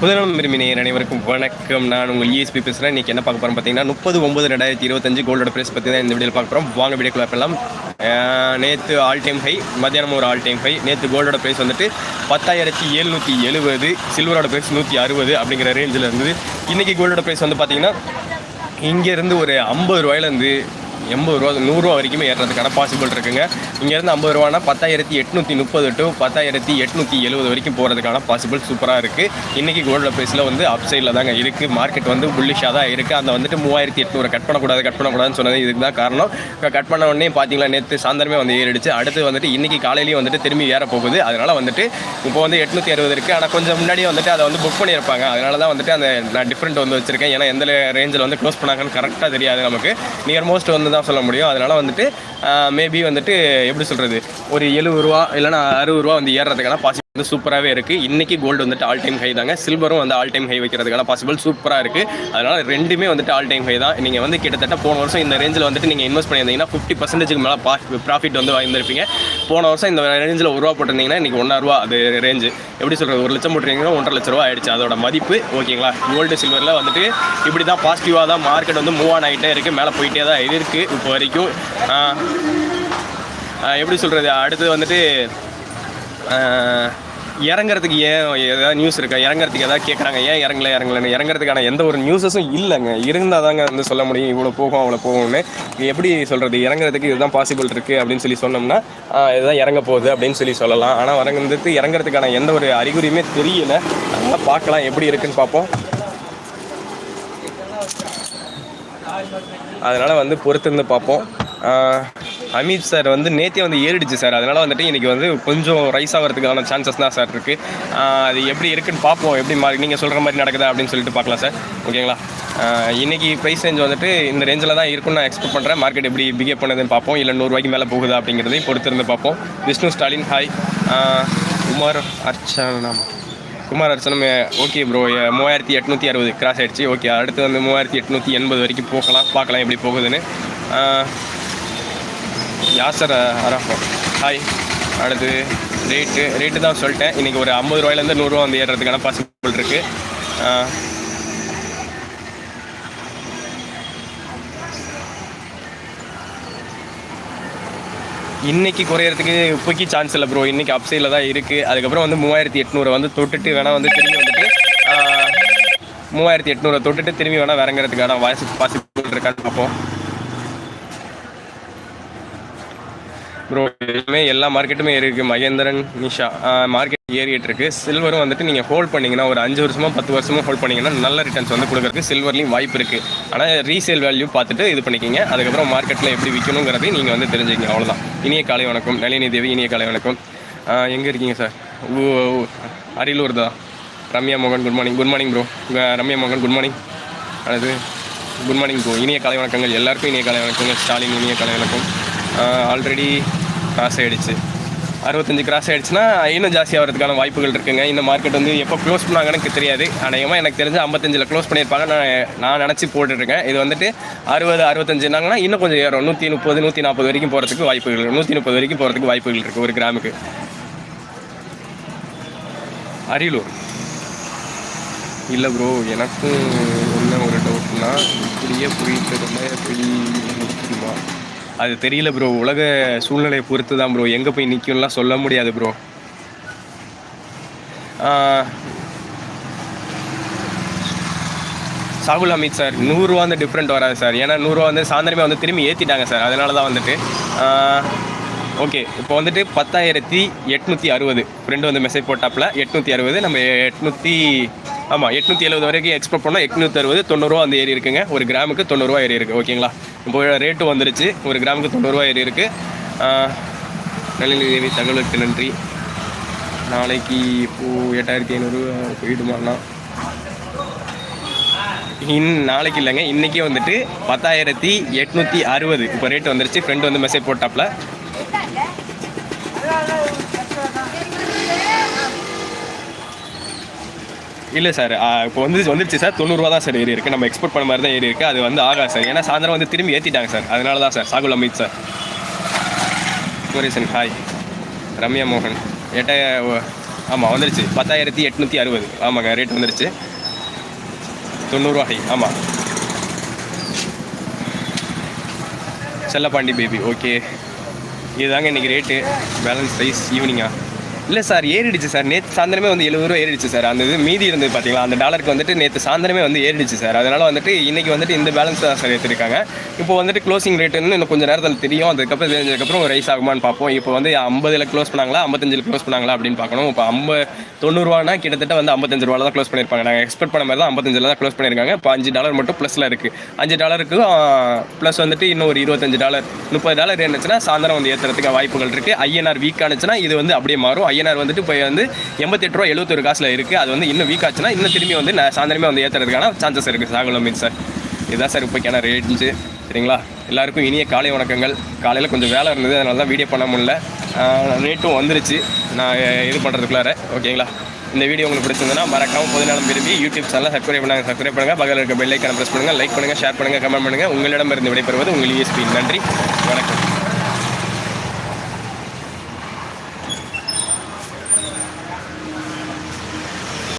புதனம் விரும்பினர் அனைவருக்கும் வணக்கம். நான் உங்கள் இஎஸ்பி பேசுகிறேன் இன்றைக்கி என்ன பார்க்க போகிறோம் பார்த்தீங்கன்னா முப்பது ஒம்பது ரெண்டாயிரத்தி இருபத்தஞ்சு கோல்டோட ப்ரைஸ் பற்றி தான் இந்த வீடியோ பார்க்க போகிறோம் வாங்க வீடியோக்குள்ள போகலாம் நேற்று ஆல் டைம் ஹை மத்தியானம் ஒரு ஆல் டைம் ஹை நேற்று கோல்டோட ப்ரைஸ் வந்துட்டு பத்தாயிரத்தி எழுநூற்றி எழுபது சில்வரோட ப்ரைஸ் நூற்றி அறுபது அப்படிங்கிற ரேஞ்சில் இருந்தது. இன்றைக்கி கோல்டோட ப்ரைஸ் வந்து பார்த்திங்கன்னா இங்கேருந்து ஒரு ஐம்பது ரூபாயிலேருந்து எண்பது ரூபா நூறுரூவா வரைக்குமே ஏறுறதுக்கான பாசிபிள் இருக்குங்க. இங்கேருந்து ஐம்பது ரூபானா பத்தாயிரத்தி எட்நூற்றி முப்பது டு பத்தாயிரத்தி எட்நூற்றி எழுபது வரைக்கும் போகிறதுக்கான பாசிபிள் சூப்பராக இருக்குது இன்றைக்கி கோல்டு ப்ரைஸில் வந்து அப் சைடில் தாங்க இருக்குது மார்க்கெட் வந்து புல்லிஷாக தான் இருக்குது அந்த வந்துட்டு மூவாயிரத்தி எட்நூறு கட் பண்ணக்கூடாது கட் பண்ணக்கூடாதுன்னு சொன்னது இதுக்கு தான் காரணம். கட் பண்ண உடனே பார்த்தீங்களா நேற்று சாயந்தரமே வந்து ஏறிடுச்சு. அடுத்து வந்துட்டு இன்றைக்கி காலையிலேயே வந்துட்டு திரும்பி ஏற போகுது. அதனால் வந்துட்டு இப்போ வந்து எட்நூற்றி அறுபது இருக்குது ஆனால் கொஞ்சம் முன்னாடியே வந்துட்டு அதை வந்து புக் பண்ணியிருப்பாங்க. அதனால தான் வந்துட்டு அந்த நான் டிஃப்ரெண்ட் வந்து வச்சுருக்கேன். ஏன்னா எந்த ரேஞ்சில் வந்து க்ளோஸ் பண்ணாங்கன்னு கரெக்டாக தெரியாது நமக்கு. நியர் மோஸ்ட் வந்து தான் சொல்ல முடியும். அதனால் வந்துட்டு மேபி வந்துட்டு எப்படி சொல்கிறது ஒரு எழுபது ரூபா இல்லைன்னா அறுபது ரூபா வந்து ஏறுறதுக்கான பாசி வந்து சூப்பராகவே இருக்குது இன்றைக்கி கோல்டு வந்துட்டு ஆல் டைம் ஹை தாங்க. சில்வரும் வந்து ஆல் டைம் ஹை வைக்கிறதுக்கான பாசிபிள் சூப்பராக இருக்குது அதனால் ரெண்டுமே வந்துட்டு ஆல் டைம் ஹை தான். நீங்கள் வந்து கிட்டத்தட்ட போன வருஷம் இந்த ரேஞ்சில் வந்துட்டு நீங்கள் இன்வெஸ்ட் பண்ணியிருந்தீங்கன்னா ஃபிஃப்டி பர்சன்டேஜுக்கு மேலே பா ப்ராஃபிட் வந்து வாங்கியிருப்பீங்க போன வருஷம் இந்த ரேஞ்சில் ஒரு ரூபா போட்டிருந்தீங்கன்னா இன்றைக்கி ஒன்றா ரூபா அது ரேஞ்சு எப்படி சொல்கிறது ஒரு லட்சம் போட்டிருக்கீங்கன்னா ஒன்றரை லட்ச ரூபா ஆயிடுச்சு. அதோட மதிப்பு ஓகேங்களா? கோல்டு சில்வரில் வந்துட்டு இப்படி தான் பாசிட்டிவாக தான் மார்க்கெட் வந்து மூவ் ஆன் ஆகிட்டே இருக்குது மேலே போயிட்டே தான் இருக்குது இப்போ வரைக்கும். எப்படி சொல்கிறது அடுத்தது வந்துட்டு இறங்குறதுக்கு ஏன் ஏதாவது நியூஸ் இருக்கா? இறங்குறதுக்கு ஏதாவது கேட்குறாங்க ஏன் இறங்கல இறங்கலன்னு? இறங்குறதுக்கான எந்த ஒரு நியூஸஸும் இல்லைங்க. இருந்தால் தாங்க வந்து சொல்ல முடியும் இவ்வளோ போகும் அவ்வளோ போகும்னு. எப்படி சொல்கிறது இறங்குறதுக்கு இதுதான் பாசிபிள் இருக்குது அப்படின்னு சொல்லி சொன்னோம்னா இதுதான் இறங்க போகுது அப்படின்னு சொல்லி சொல்லலாம். ஆனால் இறங்குறதுக்கு இறங்குறதுக்கான எந்த ஒரு அறிகுறியுமே தெரியல. அதெல்லாம் பார்க்கலாம் எப்படி இருக்குன்னு பார்ப்போம். அதனால் வந்து பொறுத்திருந்து பார்ப்போம். அமித் சார் வந்து நேற்றே வந்து ஏறிடுச்சு சார். அதனால் வந்துட்டு இன்றைக்கி வந்து கொஞ்சம் ரைஸ் ஆகிறதுக்கான சான்சஸ் தான் சார் இருக்குது அது எப்படி இருக்குன்னு பார்ப்போம். எப்படி மாதிரி நீங்கள் சொல்கிற மாதிரி நடக்குதா அப்படின்னு சொல்லிட்டு பார்க்கலாம் சார். ஓகேங்களா? இன்றைக்கி ப்ரைஸ் ரேஞ்ச் வந்துட்டு இந்த ரேஞ்சில் தான் இருக்கும்னு நான் எக்ஸ்பெக்ட் பண்ணுறேன் மார்க்கெட் எப்படி பிஹேவ் பண்ணுதுன்னு பார்ப்போம். இல்லை நூறுரூவாய்க்கு மேலே போகுதா அப்படிங்கிறதையும் பொறுத்திருந்து பார்ப்போம். விஷ்ணு ஸ்டாலின் ஹாய் குமார் அர்ச்சனா குமார் அர்ச்சனம் ஓகே ப்ரோ மூவாயிரத்தி எட்நூற்றி அறுபது. கிராஸ் ஆகிடுச்சு ஓகே அடுத்து வந்து மூவாயிரத்தி எட்நூற்றி எண்பது வரைக்கும் போகலாம். பார்க்கலாம் எப்படி போகுதுன்னு. யாசர் அரஃபா ஹாய் அடுத்து ரேட்டு ரேட்டு தான் சொல்லிட்டேன். இன்றைக்கி ஒரு ஐம்பது ரூபாயிலேருந்து நூறுரூவா வந்து ஏறுறதுக்கான பாசிபிள் இருக்குது இன்றைக்கி குறையறதுக்கு இப்போக்கி சான்ஸ் இல்லை ப்ரோ இன்றைக்கி அப்சைடில் தான் இருக்குது அதுக்கப்புறம் வந்து மூவாயிரத்தி எட்நூறு வந்து தொட்டுட்டு வேணால் வந்து திரும்பி வந்துட்டு மூவாயிரத்தி எட்நூறு தொட்டுட்டு திரும்பி வேணால் இறங்குறதுக்கான வாய்ஸ் பாசிபிள் இருக்கான்னு பார்ப்போம். ப்ரோ எல்லாமே எல்லா மார்க்கெட்டுமே ஏறி இருக்குது மகேந்திரன் நிஷா மார்க்கெட் ஏறிட்டு இருக்கு. சில்வரும் வந்துட்டு நீங்கள் ஹோல்ட் பண்ணீங்கன்னா ஒரு அஞ்சு வருஷமாக பத்து வருஷமாக ஹோல்ட் பண்ணீங்கன்னா நல்ல ரிட்டர்ன்ஸ் வந்து கொடுக்குறதுக்கு சில்வர்லேயும் வாய்ப்பு இருக்குது ஆனால் ரீசேல் வேல்யூ பார்த்துட்டு இது பண்ணிக்கிங்க. அதுக்கப்புறம் மார்க்கெட்டில் எப்படி விற்கணுங்கிறதையும் நீங்கள் வந்து தெரிஞ்சுக்கிங்க. அவ்வளோதான் இனிய காலை வணக்கம். நளினி தேவி இனிய காலை வணக்கம். எங்கே இருக்கீங்க சார் அரியலூர் தான். ரம்யா மோகன் good morning good morning bro Ramya மோகன் குட் மார்னிங் அல்லது குட் மார்னிங் ப்ரோ இனிய காலை வணக்கங்கள். எல்லாருக்கும் இனிய காலை வணக்கங்கள். ஸ்டாலின் இனிய காலை வணக்கம். ஆல்ரெடி கிராஸ் ஆகிடுச்சு அறுபத்தஞ்சு கிராஸ் ஆகிடுச்சுன்னா இன்னும் ஜாஸ்தி ஆகிறதுக்கான வாய்ப்புகள் இருக்குங்க. இந்த மார்க்கெட் வந்து எப்போ க்ளோஸ் பண்ணாங்கன்னு எனக்கு தெரியாது. அநேகமாக எனக்கு தெரிஞ்சு ஐம்பத்தஞ்சில் க்ளோஸ் பண்ணியிருப்பாங்க. நான் நான் நினச்சி போட்டுட்ருக்கேன். இது வந்துட்டு அறுபது அறுபத்தஞ்சுனாங்கன்னா இன்னும் கொஞ்சம் ஏறும். நூற்றி முப்பது நூற்றி நாற்பது வரைக்கும் போகிறதுக்கு வாய்ப்புகள் நூற்றி முப்பது வரைக்கும் போகிறதுக்கு வாய்ப்புகள் இருக்குது ஒரு கிராமுக்கு. அரியலூர். இல்லை ப்ரோ எனக்கும் என்ன ஒரு டவுட்னா இப்படியே போயிட்டு இருந்தால் போய் முடிக்குமா அது தெரியல ப்ரோ உலக சூழ்நிலையை பொறுத்து தான் ப்ரோ எங்கே போய் நிற்கும்லாம் சொல்ல முடியாது ப்ரோ சாகுல் அமித் சார் நூறுரூவா வந்து டிஃப்ரெண்ட் வராது சார். ஏன்னா நூறுரூவா வந்து சாயந்தரமே வந்து திரும்பி ஏற்றிட்டாங்க சார். அதனால தான் வந்துட்டு ஓகே. இப்போ வந்துட்டு பத்தாயிரத்தி எட்நூற்றி அறுபது. ஃப்ரெண்டு வந்து மெசேஜ் போட்டாப்பில். எட்நூற்றி அறுபது நம்ம எட்நூற்றி ஆமாம் எட்நூற்றி எழுபது வரைக்கும் எக்ஸ்போர்ட் பண்ணால் எட்நூற்றி அறுபது தொண்ணூறுரூவா அந்த ஏரி இருக்குங்க. ஒரு கிராமுக்கு தொண்ணூறுரூவா ஏறி இருக்குது ஓகேங்களா? இப்போ ரேட்டு வந்துருச்சு. ஒரு கிராமுக்கு தொண்ணூறுரூவா ஏறி இருக்குது நளினி தேவி தகவலுக்கு நன்றி. நாளைக்கு இப்போது எட்டாயிரத்தி ஐநூறு போயிடுமாண்ணா. இன் நாளைக்கு இல்லைங்க. இன்றைக்கி வந்துட்டு பத்தாயிரத்தி எட்நூற்றி அறுபது. இப்போ ரேட் வந்துருச்சு. ஃப்ரெண்டு வந்து மெசேஜ் போட்டாப்புல. இல்லை சார் இப்போ வந்து வந்துருச்சு சார். தொண்ணூறுரூவா தான் சார் ஏறி இருக்குது நம்ம எக்ஸ்போர்ட் பண்ண மாதிரி தான் ஏறி இருக்குது அது வந்து ஆகாது சார். ஏன்னா சாயந்தரம் வந்து திரும்பி ஏற்றிட்டாங்க சார். அதனால தான் sir. Sahul Amit sir. Kumaresan hi Ramya மோகன். எட்ட ஆமாம் வந்துருச்சு. பத்தாயிரத்தி எட்நூற்றி அறுபது. ஆமாங்க ரேட் வந்துருச்சு. தொண்ணூறுவா ஹை ஆமாம் செல்லப்பாண்டி பேபி ஓகே இதுதாங்க இன்றைக்கி ரேட்டு பேலன்ஸ் ப்ரைஸ் ஈவினிங்கா இல்லை சார் ஏறிடுச்சு சார். நேற்று சாயந்தரமே வந்து எழுபது ரூபா ஏறிடுச்சு சார். அந்த இது மீதி இருந்தது பார்த்தீங்களா அந்த டாலருக்கு வந்துட்டு நேற்று சாயந்தரமே வந்து ஏறிடுச்சு சார். அதனால் வந்துட்டு இன்றைக்கி வந்துட்டு இந்த பேலன்ஸ் தான் சார் ஏற்றிருக்காங்க இப்போ வந்துட்டு க்ளோசிங் ரேட்டுன்னு இன்னும் கொஞ்சம் நேரத்தில் தெரியும். அதுக்கப்புறம் தெரிஞ்சதுக்கப்புறம் ரைஸ் ஆகுமான்னு பார்ப்போம். இப்போ வந்து ஐம்பதில் க்ளோஸ் பண்ணாங்களா? ஐம்பத்தஞ்சில் க்ளோஸ் பண்ணாங்களா அப்படின்னு பார்க்கணும். இப்போ ஐம்பது தொண்ணூறுவானா? கிட்டத்தட்ட வந்து ஐம்பத்தஞ்சு ரூபா தான் க்ளோஸ் பண்ணியிருப்பாங்க நாங்கள் எக்ஸ்பெக்ட் பண்ண மாதிரி தான் ஐம்பத்தஞ்சில் தான் க்ளோஸ் பண்ணியிருக்காங்க இப்போ அஞ்சு டாலர் மட்டும் ப்ளஸில் இருக்குது அஞ்சு டாலருக்கு ப்ளஸ் வந்துட்டு இன்னும் ஒரு இருபத்தஞ்சு டாலர் முப்பது டாலர் இருந்துச்சுன்னா சாயந்தரம் வந்து ஏற்றுறதுக்கு வாய்ப்புகள் இருக்குது ஐஎன்ஆர் வீக் ஆனிச்சுன்னா இது வந்து அப்படியே மாறும். ஐஎன்ஆர் வந்துட்டு இப்போ வந்து எண்பத்தெட்டு ரூபா எழுபத்தொரு காசில் இருக்குது அது வந்து இன்னும் வீக் ஆச்சுன்னா இன்னும் திரும்பி வந்து நான் சாயந்தரமே வந்து ஏற்றுறதுக்கான சான்சஸ் இருக்குது சாகுலம் மீன் சார் இதுதான் சார் இப்போக்கான ரேட்ஸு சரிங்களா? எல்லாருக்கும் இனிய காலை வணக்கங்கள். காலையில் கொஞ்சம் வேலை இருந்தது அதனால தான் வீடியோ பண்ண முடியல. ரேட்டும் வந்துருச்சு. நான் இது பண்ணுறதுக்குள்ளார ஓகேங்களா? இந்த வீடியோ உங்களுக்கு பிடிச்சிருந்ததுன்னா மறக்காம பொதுநலம் விரும்பி யூடியூப் சேனலில் சப்ஸ்கிரைப் பண்ணுங்கள் சப்ஸ்கிரைப் பண்ணுங்கள் பக்கத்தில் இருக்க பெல்லைக்கான ப்ரெஸ் பண்ணுங்கள் லைக் பண்ணுங்கள் ஷேர் பண்ணுங்கள் கமெண்ட் பண்ணுங்கள் உங்களிடமிருந்து விடைபெறுவது உங்கள் யூஎஸ்பி நன்றி. வணக்கம்.